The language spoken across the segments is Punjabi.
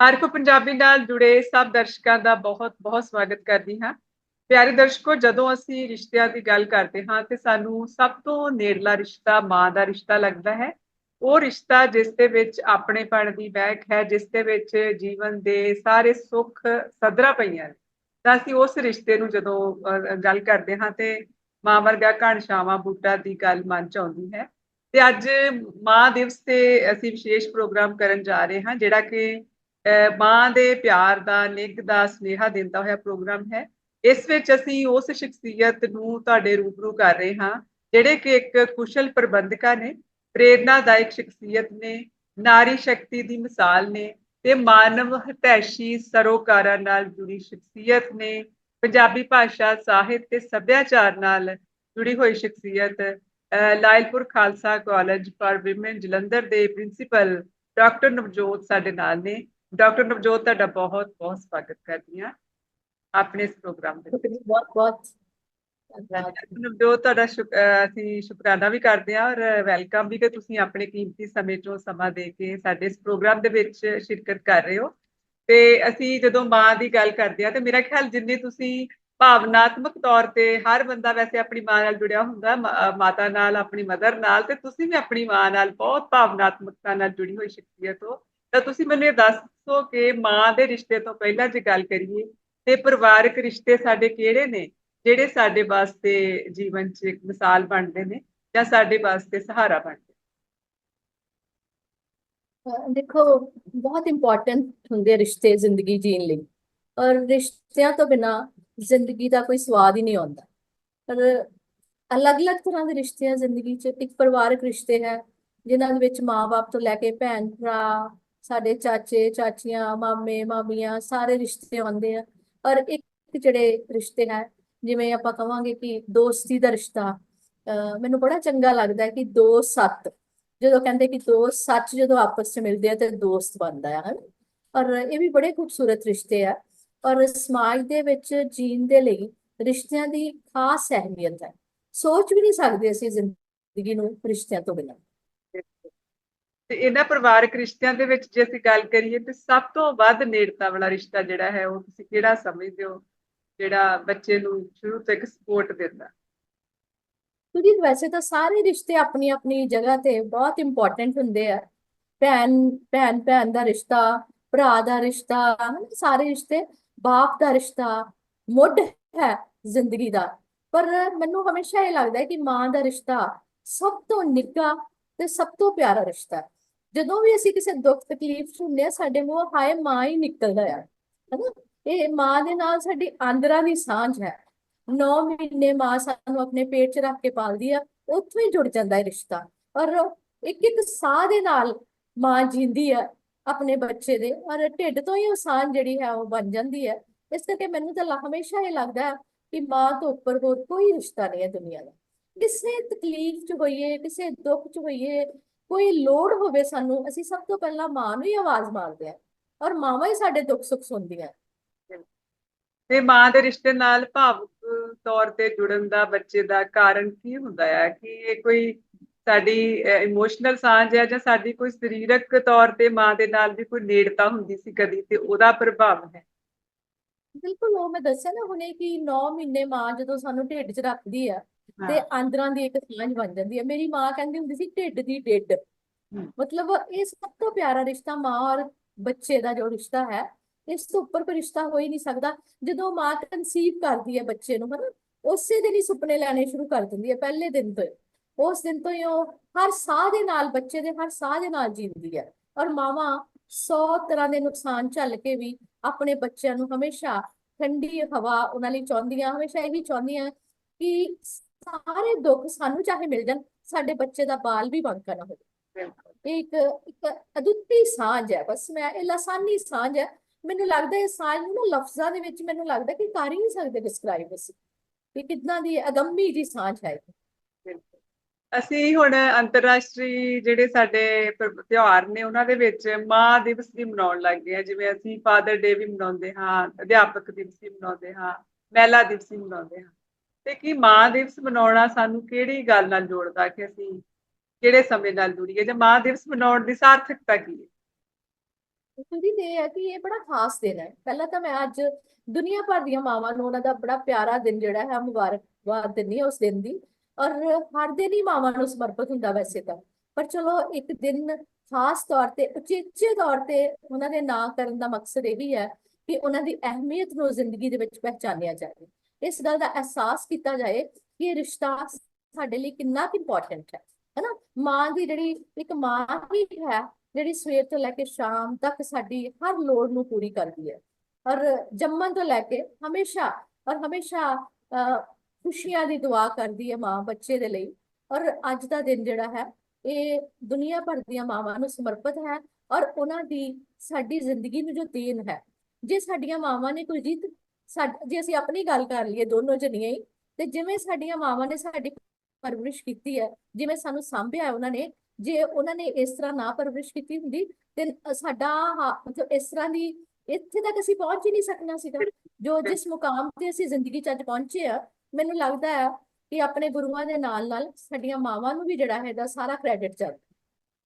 ਹਰ ਪੰਜਾਬੀ ਨਾਲ ਜੁੜੇ ਸਭ ਦਰਸ਼ਕਾਂ ਦਾ ਬਹੁਤ-ਬਹੁਤ ਸਵਾਗਤ ਕਰਦੀ ਹਾਂ। ਪਿਆਰੇ ਦਰਸ਼ਕੋ, ਜਦੋਂ ਅਸੀਂ ਰਿਸ਼ਤਿਆਂ ਦੀ ਗੱਲ ਕਰਦੇ ਹਾਂ ਤੇ ਸਾਨੂੰ ਸਭ ਤੋਂ ਨੇੜਲਾ ਰਿਸ਼ਤਾ, ਮਾਂ ਦਾ ਰਿਸ਼ਤਾ ਲੱਗਦਾ ਹੈ। ਉਹ ਰਿਸ਼ਤਾ ਜਿਸ ਦੇ ਵਿੱਚ ਆਪਣੇਪਣ ਦੀ ਬਹਿਕ ਹੈ, ਜਿਸ ਦੇ ਵਿੱਚ ਜੀਵਨ ਦੇ ਸਾਰੇ ਸੁੱਖ ਸਦਰਾ ਪਈਆਂ ਨੇ। ਤਾਂ ਅਸੀਂ ਉਸ ਰਿਸ਼ਤੇ ਨੂੰ ਜਦੋਂ ਗੱਲ ਕਰਦੇ ਹਾਂ ਤੇ ਮਾਂ ਵਰਗਾ ਘਣਸ਼ਾਵਾਂ ਬੂਟਾ ਦੀ ਗੱਲ ਮਨ ਚ ਆਉਂਦੀ ਹੈ। ਤੇ ਅੱਜ ਮਾਂ ਦਿਵਸ ਤੇ ਅਸੀਂ ਵਿਸ਼ੇਸ਼ ਪ੍ਰੋਗਰਾਮ ਕਰਨ ਜਾ ਰਹੇ ਹਾਂ, ਜਿਹੜਾ ਕਿ ਮਾਂ ਦੇ ਪਿਆਰ ਦਾ, ਨਿੱਘ ਦਾ, ਸਨੇਹਾ ਦਿੰਦਾ ਹੋਇਆ ਪ੍ਰੋਗਰਾਮ ਹੈ। ਇਸ ਵਿੱਚ ਅਸੀਂ ਉਸ ਸ਼ਖਸੀਅਤ ਨੂੰ ਤੁਹਾਡੇ ਰੂਬਰੂ ਕਰ ਰਹੇ ਹਾਂ, ਜਿਹੜੇ ਕਿ ਇੱਕ ਕੁਸ਼ਲ ਪ੍ਰਬੰਧਕਾ ਨੇ, ਪ੍ਰੇਰਨਾਦਾਇਕ ਸ਼ਖਸੀਅਤ ਨੇ, ਨਾਰੀ ਸ਼ਕਤੀ ਦੀ ਮਿਸਾਲ ਨੇ ਤੇ ਮਾਨਵ ਹਤੈਸ਼ੀ ਸਰੋਕਾਰਾਂ ਨਾਲ ਜੁੜੀ ਸ਼ਖਸੀਅਤ ਨੇ, ਪੰਜਾਬੀ ਭਾਸ਼ਾ ਸਾਹਿਤ ਤੇ ਸੱਭਿਆਚਾਰ ਨਾਲ ਜੁੜੀ ਹੋਈ ਸ਼ਖਸੀਅਤ Lyallpur Khalsa college for women Jalandhar ਦੇ ਪ੍ਰਿੰਸੀਪਲ ਡਾਕਟਰ ਨਵਜੋਤ ਸਾਡੇ ਨਾਲ ਨੇ। ਡਾਕਟਰ ਨਵਜੋਤ ਤੁਹਾਡਾ ਬਹੁਤ ਬਹੁਤ ਸਵਾਗਤ ਕਰਦੀ ਹਾਂ ਆਪਣੇ ਇਸ ਪ੍ਰੋਗਰਾਮ ਦੇ ਵਿੱਚ। ਬਹੁਤ ਬਹੁਤ ਨਵਜੋਤ ਤੁਹਾਡਾ ਅਸੀਂ ਸ਼ੁਕਰਾਨਾ ਵੀ ਕਰਦੇ ਹਾਂ ਔਰ ਵੈਲਕਮ ਵੀ ਕਿ ਤੁਸੀਂ ਆਪਣੇ ਕੀਮਤੀ ਸਮੇਂ ਚੋਂ ਸਮਾਂ ਦੇ ਕੇ ਸਾਡੇ ਇਸ ਪ੍ਰੋਗਰਾਮ ਦੇ ਵਿੱਚ ਸ਼ਿਰਕਤ ਕਰ ਰਹੇ ਹੋ। ਤੇ ਅਸੀਂ ਜਦੋਂ ਮਾਂ ਦੀ ਗੱਲ ਕਰਦੇ ਆ ਤੇ ਮੇਰਾ ਖਿਆਲ ਜਿੰਨੇ ਤੁਸੀਂ ਭਾਵਨਾਤਮਕ ਤੌਰ ਤੇ ਹਰ ਬੰਦਾ ਵੈਸੇ ਆਪਣੀ ਮਾਂ ਨਾਲ ਜੁੜਿਆ ਹੁੰਦਾ ਮਾਤਾ ਨਾਲ ਆਪਣੀ ਮਦਰ ਨਾਲ ਤੇ ਤੁਸੀਂ ਵੀ ਆਪਣੀ ਮਾਂ ਨਾਲ ਬਹੁਤ ਭਾਵਨਾਤਮਕਤਾ ਨਾਲ ਜੁੜੀ ਹੋਈ ਸ਼ਖਸੀਅਤ ਹੋ। ਤਾਂ ਤੁਸੀਂ ਮੈਨੂੰ ਇਹ ਦੱਸੋ ਕਿ ਮਾਂ ਦੇ ਰਿਸ਼ਤੇ ਤੋਂ ਪਹਿਲਾਂ ਜੇ ਗੱਲ ਕਰੀਏ, ਤੇ ਪਰਿਵਾਰਕ ਰਿਸ਼ਤੇ ਸਾਡੇ ਕਿਹੜੇ ਨੇ? ਜਿਹੜੇ ਸਾਡੇ ਵਾਸਤੇ ਜੀਵਨ 'ਚ ਇੱਕ ਮਿਸਾਲ ਬਣਦੇ ਨੇ ਜਾਂ ਸਾਡੇ ਵਾਸਤੇ ਸਹਾਰਾ ਬਣਦੇ ਦੇਖੋ, ਬਹੁਤ ਇੰਪੋਰਟੈਂਟ ਹੁੰਦੇ ਰਿਸ਼ਤੇ ਜ਼ਿੰਦਗੀ ਜੀਣ ਲਈ। ਔਰ ਰਿਸ਼ਤਿਆਂ ਤੋਂ ਬਿਨਾ ਜ਼ਿੰਦਗੀ ਦਾ ਕੋਈ ਸਵਾਦ ਹੀ ਨਹੀਂ ਆਉਂਦਾ। ਪਰ ਅਲੱਗ-ਅਲੱਗ ਤਰ੍ਹਾਂ ਦੇ ਰਿਸ਼ਤੇ ਆ ਜ਼ਿੰਦਗੀ 'ਚ। ਇੱਕ ਪਰਿਵਾਰਕ ਰਿਸ਼ਤੇ ਹੈ, ਜਿਨ੍ਹਾਂ ਦੇ ਵਿੱਚ ਮਾਪੇ ਤੋਂ ਲੈ ਕੇ ਭੈਣ ਭਰਾ ਸਾਡੇ ਚਾਚੇ, ਚਾਚੀਆਂ, ਮਾਮੇ, ਮਾਮੀਆਂ ਸਾਰੇ ਰਿਸ਼ਤੇ ਆਉਂਦੇ ਆ। ਔਰ ਇੱਕ ਜਿਹੜੇ ਰਿਸ਼ਤੇ ਹੈ, ਜਿਵੇਂ ਆਪਾਂ ਕਹਾਂਗੇ ਕਿ ਦੋਸਤੀ ਦਾ ਰਿਸ਼ਤਾ ਮੈਨੂੰ ਬੜਾ ਚੰਗਾ ਲੱਗਦਾ ਕਿ ਦੋ ਸੱਤ, ਜਦੋਂ ਕਹਿੰਦੇ ਕਿ ਦੋ ਸੱਚ ਜਦੋਂ ਆਪਸ ਵਿੱਚ ਮਿਲਦੇ ਆ ਤੇ ਦੋਸਤ ਬਣਦਾ ਹੈ, ਹਨ? ਔਰ ਇਹ ਵੀ ਬੜੇ ਖੂਬਸੂਰਤ ਰਿਸ਼ਤੇ ਆ। ਔਰ ਸਮਾਜ ਦੇ ਵਿੱਚ ਜੀਣ ਦੇ ਲਈ ਰਿਸ਼ਤਿਆਂ ਦੀ ਖਾਸ ਅਹਿਮੀਅਤ ਹੈ। ਸੋਚ ਵੀ ਨਹੀਂ ਸਕਦੇ ਅਸੀਂ ਜ਼ਿੰਦਗੀ ਨੂੰ ਰਿਸ਼ਤਿਆਂ ਤੋਂ ਬਿਨਾਂ। ਤੇ ਇਹਨਾਂ ਪਰਿਵਾਰਕ ਰਿਸ਼ਤਿਆਂ ਦੇ ਵਿੱਚ ਜੇ ਅਸੀਂ ਗੱਲ ਕਰੀਏ ਤੇ ਸਭ ਤੋਂ ਵੱਧ ਨੇੜਤਾ ਵਾਲਾ ਰਿਸ਼ਤਾ ਜਿਹੜਾ ਹੈ ਉਹ ਤੁਸੀਂ ਕਿਹੜਾ ਸਮਝਦੇ ਹੋ? ਜਿਹੜਾ ਬੱਚੇ ਨੂੰ ਸ਼ੁਰੂ ਤੋਂ ਇੱਕ ਸਪੋਰਟ ਦਿੰਦਾ? ਕਿਉਂਕਿ ਵੈਸੇ ਤਾਂ ਸਾਰੇ ਰਿਸ਼ਤੇ ਆਪਣੀ ਆਪਣੀ ਜਗ੍ਹਾ ਤੇ ਬਹੁਤ ਇੰਪੋਰਟੈਂਟ ਹੁੰਦੇ ਆ। ਭੈਣ ਭੈਣ ਭੈਣ ਦਾ ਰਿਸ਼ਤਾ, ਭਰਾ ਦਾ ਰਿਸ਼ਤਾ ਸਾਰੇ ਰਿਸ਼ਤੇ, ਬਾਪ ਦਾ ਰਿਸ਼ਤਾ, ਮੁੱਢ ਹੈ ਜ਼ਿੰਦਗੀ ਦਾ। ਪਰ ਮੈਨੂੰ ਹਮੇਸ਼ਾ ਇਹ ਲੱਗਦਾ ਹੈ ਕਿ ਮਾਂ ਦਾ ਰਿਸ਼ਤਾ ਸਭ ਤੋਂ ਨਿੱਘਾ ਤੇ ਸਭ ਤੋਂ ਪਿਆਰਾ ਰਿਸ਼ਤਾ ਹੈ। ਜਦੋਂ ਵੀ ਅਸੀਂ ਕਿਸੇ ਦੁੱਖ ਤਕਲੀਫ ਚ ਹੁੰਦੇ ਆ ਸਾਡੇ ਮੂੰਹ ਹਾਏ ਮਾਂ ਹੀ ਨਿਕਲਦਾ ਆ ਹੈਨਾ? ਇਹ ਮਾਂ ਦੇ ਨਾਲ ਸਾਡੀ ਆਂਦਰਾਂ ਦੀ ਸਾਂਝ ਹੈ। 9 ਮਹੀਨੇ ਮਾਂ ਸਾਨੂੰ ਆਪਣੇ ਪੇਟ 'ਚ ਰੱਖ ਕੇ ਪਾਲਦੀ ਆ, ਉੱਥੋਂ ਹੀ ਜੁੜ ਜਾਂਦਾ ਹੈ ਰਿਸ਼ਤਾ। ਔਰ ਇੱਕ ਇੱਕ ਸਾਹ ਦੇ ਨਾਲ ਮਾਂ ਜਿੰਦੀ ਆ ਆਪਣੇ ਬੱਚੇ ਦੇ, ਔਰ ਢਿੱਡ ਤੋਂ ਹੀ ਉਹ ਸਾਂਝ ਜਿਹੜੀ ਹੈ ਉਹ ਬਣ ਜਾਂਦੀ ਹੈ। ਇਸ ਕਰਕੇ ਮੈਨੂੰ ਤਾਂ ਹਮੇਸ਼ਾ ਇਹ ਲੱਗਦਾ ਕਿ ਮਾਂ ਤੋਂ ਉੱਪਰ ਹੋਰ ਕੋਈ ਰਿਸ਼ਤਾ ਨਹੀਂ ਹੈ ਦੁਨੀਆ ਦਾ। ਕਿਸੇ ਤਕਲੀਫ 'ਚ ਹੋਈਏ, ਕਿਸੇ ਦੁੱਖ 'ਚ ਹੋਈਏ ਕੋਈ ਲੋੜ ਹੋਵੇ ਸਾਨੂੰ ਅਸੀਂ ਸਭ ਤੋਂ ਪਹਿਲਾਂ ਮਾਂ ਨੂੰ ਹੀ ਆਵਾਜ਼ ਮਾਰਦੇ ਆ ਔਰ ਮਾਵਾਂ ਹੀ ਸਾਡੇ ਦੁੱਖ ਸੁੱਖ ਸੁਣਦੀਆਂ। ਤੇ ਮਾਂ ਦੇ ਰਿਸ਼ਤੇ ਨਾਲ ਭਾਵੁਕ ਤੌਰ ਤੇ ਜੁੜਨ ਦਾ ਬੱਚੇ ਦਾ ਕਾਰਨ ਕੀ ਹੁੰਦਾ ਹੈ ਕਿ ਇਹ ਕੋਈ ਸਾਡੀ ਇਮੋਸ਼ਨਲ ਸਾਂਝ ਹੈ ਜਾਂ ਸਾਡੀ ਕੋਈ ਸਰੀਰਕ ਤੌਰ ਤੇ ਮਾਂ ਦੇ ਨਾਲ ਵੀ ਕੋਈ ਨੇੜਤਾ ਹੁੰਦੀ ਸੀ ਕਦੀ ਤੇ ਉਹਦਾ ਪ੍ਰਭਾਵ ਹੈ? ਬਿਲਕੁਲ ਉਹ ਮੈਂ ਦੱਸਿਆ ਨਾ ਹੁਣੇ ਕਿ 9 ਮਹੀਨੇ ਮਾਂ ਜਦੋਂ ਸਾਨੂੰ ਢਿੱਡ 'ਚ ਰੱਖਦੀ ਆ ਤੇ ਆਂਦਰਾਂ ਦੀ ਇੱਕ ਸਾਂਝ ਬਣ ਜਾਂਦੀ ਹੈ। ਮੇਰੀ ਮਾਂ ਕਹਿੰਦੀ ਹੁੰਦੀ ਸੀ ਢਿੱਡ ਦੀ ਢਿੱਡ ਮਤਲਬ ਇਹ ਸਭ ਤੋਂ ਪਿਆਰਾ ਰਿਸ਼ਤਾ ਮਾਂ ਔਰ ਬੱਚੇ ਦਾ ਜੋ ਰਿਸ਼ਤਾ ਹੈ ਇਸ ਤੋਂ ਉੱਪਰ ਕੋਈ ਰਿਸ਼ਤਾ ਹੋ ਹੀ ਨਹੀਂ ਸਕਦਾ। ਜਦੋਂ ਮਾਂ ਕਨਸੀਵ ਕਰਦੀ ਹੈ ਬੱਚੇ ਨੂੰ ਹਨਾ ਉਸੇ ਦਿਨ ਹੀ ਸੁਪਨੇ ਲੈਣੇ ਸ਼ੁਰੂ ਕਰ ਦਿੰਦੀ ਹੈ ਪਹਿਲੇ ਦਿਨ ਤੋਂ ਉਸ ਦਿਨ ਤੋਂ ਹੀ ਉਹ ਹਰ ਸਾਹ ਦੇ ਨਾਲ ਬੱਚੇ ਦੇ ਹਰ ਸਾਹ ਦੇ ਨਾਲ ਜੀਂਦੀ ਹੈ। ਔਰ ਮਾਵਾਂ 100 ਤਰ੍ਹਾਂ ਦੇ ਨੁਕਸਾਨ ਝੱਲ ਕੇ ਵੀ ਆਪਣੇ ਬੱਚਿਆਂ ਨੂੰ ਹਮੇਸ਼ਾ ਠੰਡੀ ਹਵਾ ਉਹਨਾਂ ਲਈ ਚਾਹੁੰਦੀਆਂ ਹਮੇਸ਼ਾ ਇਹੀ ਚਾਹੁੰਦੀਆਂ ਕਿ ਸਾਰੇ ਦੁੱਖ ਸਾਨੂੰ ਚਾਹੇ ਮਿਲ ਜਾਣ ਸਾਡੇ ਬੱਚੇ ਦਾ ਬਾਲ ਵੀ ਬੰਕਾ ਨਾ ਹੋਵੇ। ਇੱਕ ਇੱਕ ਅਦੁੱਤੀ ਸਾਂਝ ਹੈ। ਬਸ ਮੈਂ ਇਹ ਲਸਾਨੀ ਸਾਂਝ ਹੈ। ਮੈਨੂੰ ਲੱਗਦਾ ਇਹ ਸਾਂਝ ਨੂੰ ਨਾ ਲਫ਼ਜ਼ਾਂ ਦੇ ਵਿੱਚ ਮੈਨੂੰ ਲੱਗਦਾ ਕਿ ਕਰ ਹੀ ਨਹੀਂ ਸਕਦੇ ਡਿਸਕ੍ਰਾਈਬ ਅਸੀਂ। ਕਿ ਕਿੰਨਾ ਦੀ ਅਗੰਮੀ ਦੀ ਸਾਂਝ ਹੈ ਅਸੀਂ ਹੁਣ ਅੰਤਰਰਾਸ਼ਟਰੀ ਜਿਹੜੇ ਸਾਡੇ ਤਿਉਹਾਰ ਨੇ ਉਹਨਾਂ ਦੇ ਵਿੱਚ ਮਾਂ ਦਿਵਸ ਵੀ ਮਨਾਉਣ ਲੱਗ ਗਏ ਆ। ਜਿਵੇਂ ਅਸੀਂ ਫਾਦਰ ਡੇ ਵੀ ਮਨਾਉਂਦੇ ਹਾਂ ਅਧਿਆਪਕ ਦਿਵਸ ਵੀ ਮਨਾਉਂਦੇ ਹਾਂ ਮਹਿਲਾ ਦਿਵਸ ਵੀ ਮਨਾਉਂਦੇ ਹਾਂ। ਤੇ ਕੀ ਮਾਂ ਦਿਵਸ ਮਨਾਉਣਾ ਸਾਨੂੰ ਕਿਹੜੀ ਗੱਲ ਨਾਲ ਜੋੜਦਾ ਕਿ ਅਸੀਂ ਕਿਹੜੇ ਸਮੇਂ ਨਾਲ ਜੁੜੀਏ? ਜਾਂ ਮਾਂ ਦਿਵਸ ਮਨਾਉਣ ਦੀ ਸਾਰਥਕਤਾ ਕੀ ਹੈ? ਕੁਲਦੀਪ ਇਹ ਹੈ ਕਿ ਇਹ ਬੜਾ ਖਾਸ ਦਿਨ ਹੈ। ਪਹਿਲਾਂ ਤਾਂ ਮੈਂ ਅੱਜ ਦੁਨੀਆ ਭਰ ਦੀਆਂ ਮਾਵਾਂ ਨੂੰ ਉਹਨਾਂ ਦਾ ਬੜਾ ਪਿਆਰਾ ਦਿਨ ਜਿਹੜਾ ਹੈ, ਮੁਬਾਰਕਬਾਦ ਦਿੰਦੀ ਉਸ ਦਿਨ ਦੀ। ਔਰ ਹਰ ਦਿਨ ਹੀ ਮਾਵਾਂ ਨੂੰ ਸਮਰਪਿਤ ਹੁੰਦਾ ਵੈਸੇ ਤਾਂ। ਪਰ ਚਲੋ, ਇੱਕ ਦਿਨ ਖਾਸ ਤੌਰ ਤੇ, ਉਚੇਚੇ ਤੌਰ ਤੇ ਉਹਨਾਂ ਦੇ ਨਾਂ ਕਰਨ ਦਾ ਮਕਸਦ ਇਹ ਵੀ ਹੈ ਕਿ ਉਹਨਾਂ ਦੀ ਅਹਿਮੀਅਤ ਨੂੰ ਜ਼ਿੰਦਗੀ ਦੇ ਵਿੱਚ ਪਹਿਚਾਨਿਆ ਜਾਵੇ। ਇਸ ਗੱਲ ਦਾ ਅਹਿਸਾਸ ਕੀਤਾ ਜਾਏ ਕਿ ਇਹ ਰਿਸ਼ਤਾ ਸਾਡੇ ਲਈ ਕਿੰਨਾ ਕੁ ਇੰਪੋਰਟੈਂਟ ਹੈ ਹੈਨਾ? ਮਾਂ ਦੀ ਜਿਹੜੀ ਇੱਕ ਮਾਂ ਹੀ ਹੈ ਜਿਹੜੀ ਸਵੇਰ ਤੋਂ ਲੈ ਕੇ ਸ਼ਾਮ ਤੱਕ ਸਾਡੀ ਹਰ ਲੋੜ ਨੂੰ ਪੂਰੀ ਕਰਦੀ ਹੈ। ਔਰ ਜੰਮਣ ਤੋਂ ਲੈ ਕੇ ਹਮੇਸ਼ਾ ਔਰ ਹਮੇਸ਼ਾ ਅਹ, ਖੁਸ਼ੀਆਂ ਦੀ ਦੁਆ ਕਰਦੀ ਹੈ ਮਾਂ ਬੱਚੇ ਦੇ ਲਈ। ਔਰ ਅੱਜ ਦਾ ਦਿਨ ਜਿਹੜਾ ਹੈ ਇਹ ਦੁਨੀਆ ਭਰ ਦੀਆਂ ਮਾਵਾਂ ਨੂੰ ਸਮਰਪਿਤ ਹੈ ਔਰ ਉਹਨਾਂ ਦੀ ਸਾਡੀ ਜ਼ਿੰਦਗੀ ਨੂੰ ਜੋ ਦੇਣ ਹੈ। ਜੇ ਸਾਡੀਆਂ ਮਾਵਾਂ ਨੇ ਕੁਲਜੀਤ ਜੇ ਅਸੀਂ ਆਪਣੀ ਗੱਲ ਕਰ ਲਈਏ ਦੋਨੋਂ ਜਣੀਆਂ ਹੀ, ਤੇ ਜਿਵੇਂ ਸਾਡੀਆਂ ਮਾਵਾਂ ਨੇ ਸਾਡੀ ਪਰਵਰਿਸ਼ ਕੀਤੀ ਹੈ, ਜਿਵੇਂ ਸਾਨੂੰ ਸਾਂਭਿਆ ਉਹਨਾਂ ਨੇ, ਜੇ ਉਹਨਾਂ ਨੇ ਇਸ ਤਰ੍ਹਾਂ ਨਾ ਪਰਵਰਿਸ਼ ਕੀਤੀ ਹੁੰਦੀ, ਤੇ ਸਾਡਾ ਹਾ- ਮਤਲਬ ਇਸ ਤਰ੍ਹਾਂ ਦੀ, ਇੱਥੇ ਤੱਕ ਅਸੀਂ ਪਹੁੰਚ ਹੀ ਨਹੀਂ ਸਕਣਾ ਸੀਗਾ। ਜੋ ਜਿਸ ਮੁਕਾਮ ਤੇ ਅਸੀਂ ਜ਼ਿੰਦਗੀ 'ਚ ਅੱਜ ਪਹੁੰਚੇ ਆ, ਮੈਨੂੰ ਲੱਗਦਾ ਹੈ ਕਿ ਆਪਣੇ ਗੁਰੂਆਂ ਦੇ ਨਾਲ ਨਾਲ ਸਾਡੀਆਂ ਮਾਵਾਂ ਨੂੰ ਵੀ ਜਿਹੜਾ ਹੈਗਾ ਸਾਰਾ ਕ੍ਰੈਡਿਟ ਚੱਲ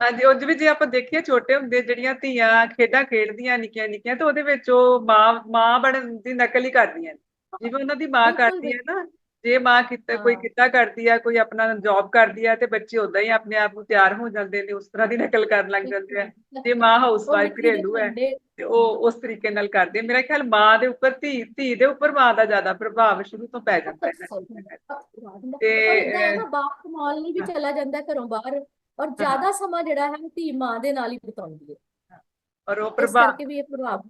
ਹਾਂਜੀ ਉਹ ਵੀ ਜੇ ਆਪਾਂ ਦੇਖੀਏ ਛੋਟੇ ਹੁੰਦੇ ਜਿਹੜੀਆਂ ਧੀਆਂ ਖੇਡਾਂ ਖੇਡਦੀਆਂ ਨਿੱਕੀਆਂ ਨਿੱਕੀਆਂ ਤੇ ਉਹਦੇ ਵਿੱਚ ਉਹ ਮਾਂ ਮਾਂ ਬਣਨ ਦੀ ਨਕਲ ਹੀ ਕਰਦੀਆਂ ਨੇ। ਜਿਵੇਂ ਉਹਨਾਂ ਦੀ ਮਾਂ ਕਰਦੀ ਹੈ ਨਾ ਜੇ ਮਾਂ ਕਿਤੇ ਕੋਈ। ਕਿੱਤਾ ਕਰਦੀ ਹੈ ਕੋਈ ਆਪਣਾ ਜੌਬ ਕਰਦੀ ਹੈ ਤੇ ਬੱਚੇ ਉਦਾਂ ਹੀ ਆਪਣੇ ਆਪ ਨੂੰ ਤਿਆਰ ਹੋ ਜਾਂਦੇ ਨੇ ਉਸ ਤਰ੍ਹਾਂ ਦੀ ਨਕਲ ਕਰਨ ਲੱਗ ਜਾਂਦੇ ਆ। ਜੇ ਮਾਂ ਹਾਊਸ ਵਾਈਫ ਘਰੇਲੂ ਹੈ ਤੇ ਉਹ ਉਸ ਤਰੀਕੇ ਨਾਲ ਕਰਦੇ ਆ। ਮੇਰਾ ਖਿਆਲ ਮਾਂ ਦੇ ਉੱਪਰ ਧੀ ਧੀ ਦੇ ਉੱਪਰ ਮਾਂ ਦਾ ਜ਼ਿਆਦਾ ਪ੍ਰਭਾਵ ਸ਼ੁਰੂ ਤੋਂ ਪੈ ਜਾਂਦਾ ਹੈ। ਤੇ ਬਾਪ ਕਮਾਲ ਲਈ ਵੀ ਚਲਾ ਜਾਂਦਾ ਘਰੋਂ ਬਾਹਰ। ਔਰ ਜ਼ਿਆਦਾ ਸਮਾਂ ਜਿਹੜਾ ਹੈ ਉਹ ਧੀ ਮਾਂ ਦੇ ਨਾਲ ਹੀ ਬਿਤਾਉਂਦੀ ਹੈ। ਔਰ ਉਹ ਪ੍ਰਭਾਵ ਕਰਕੇ ਵੀ ਇਹ ਪ੍ਰਭਾਵ